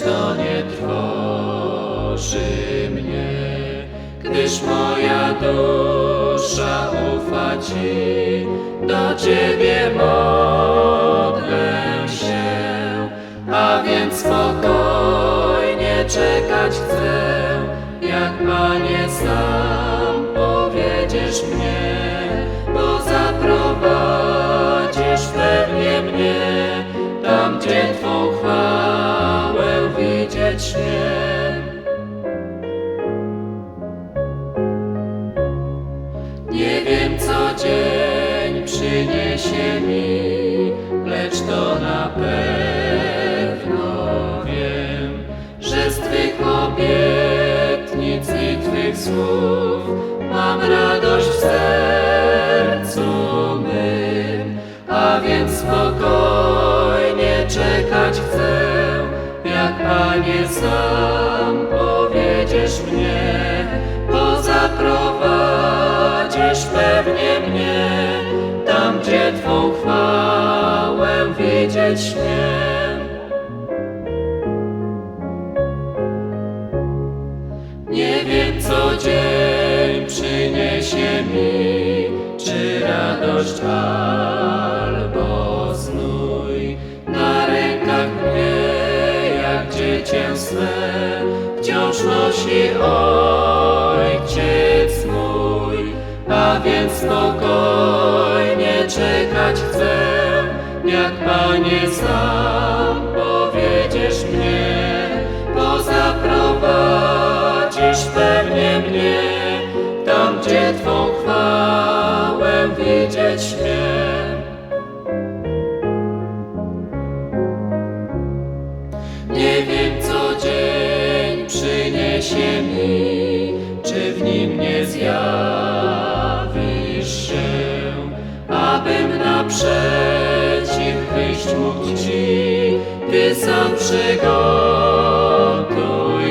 nie trwoży mnie, gdyż moja dusza ufa Ci, do Ciebie modlę się, a więc spokojnie czekać chcę, jak Panie sam powiedziesz mnie, Nie wiem, co dzień przyniesie mi, lecz to na pewno wiem, że z Twych obietnic i Twych słów mam radość w sercu mym, a więc spokojnie Panie sam powiedziesz mnie, bo zaprowadzisz pewnie mnie tam, gdzie Twą chwałę widzieć śmiem. Nie wiem, co dzień przyniesie mi, czy radość swe, wciąż nosi ojciec mój, a więc spokojnie czekać chcę, jak Panie sam powiedziesz mnie, bo zaprowadzisz pewnie mnie tam, gdzie Twą chwałę widzieć śmiem. Przyniesie mi, czy w nim nie zjawisz się, abym naprzeciw wyjść mógł Ci, Ty sam przygotuj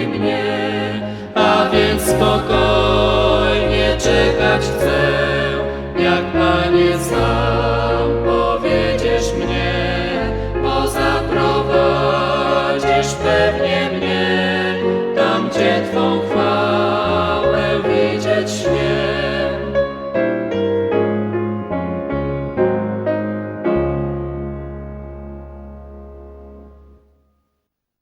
mnie, a więc spokojnie czekać chcę, jak Panie sam powiedziesz mnie, bo zaprowadzisz pewnie